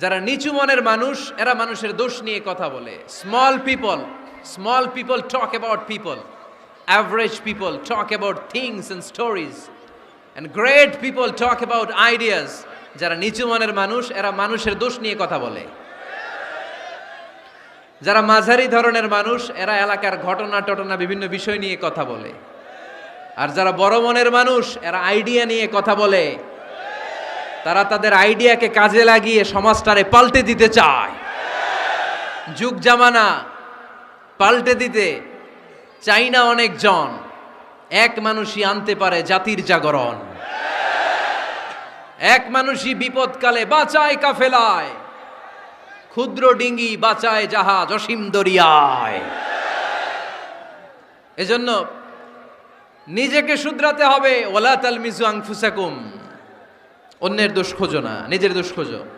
যারা নিচু মনের মানুষ, এরা মানুষের দোষ নিয়ে কথা বলে। Small people small people talk about people average people talk about things and stories and great people talk about ideas যারা নিচু মনের মানুষ, এরা মানুষের দোষ নিয়ে কথা বলে। যারা মাঝারি ধরনের মানুষ, এরা এলাকার ঘটনা টটনা বিভিন্ন বিষয় নিয়ে কথা বলে। আর যারা বড় মনের মানুষ, এরা আইডিয়া নিয়ে কথা বলে। তারা তাদের আইডিয়াকে কাজে লাগিয়ে সমাজটারে পাল্টে দিতে চায়। যুগ জামানা, পাল্টে দিতে চাই না অনেকজন। এক মানুষই আনতে পারে জাতির জাগরণ। এক মানুষই বিপদকালে বাঁচায় কাফেলায়। ক্ষুদ্র ডিঙ্গি বাঁচায় জাহাজ অসীম দরিয়ায়। এজন্য নিজেকে শুধরাতে হবে। ওলা তাল তালমিজু আংফুসাকুম অন্যের দোষ খোঁজো না নিজের দোষ খোঁজো।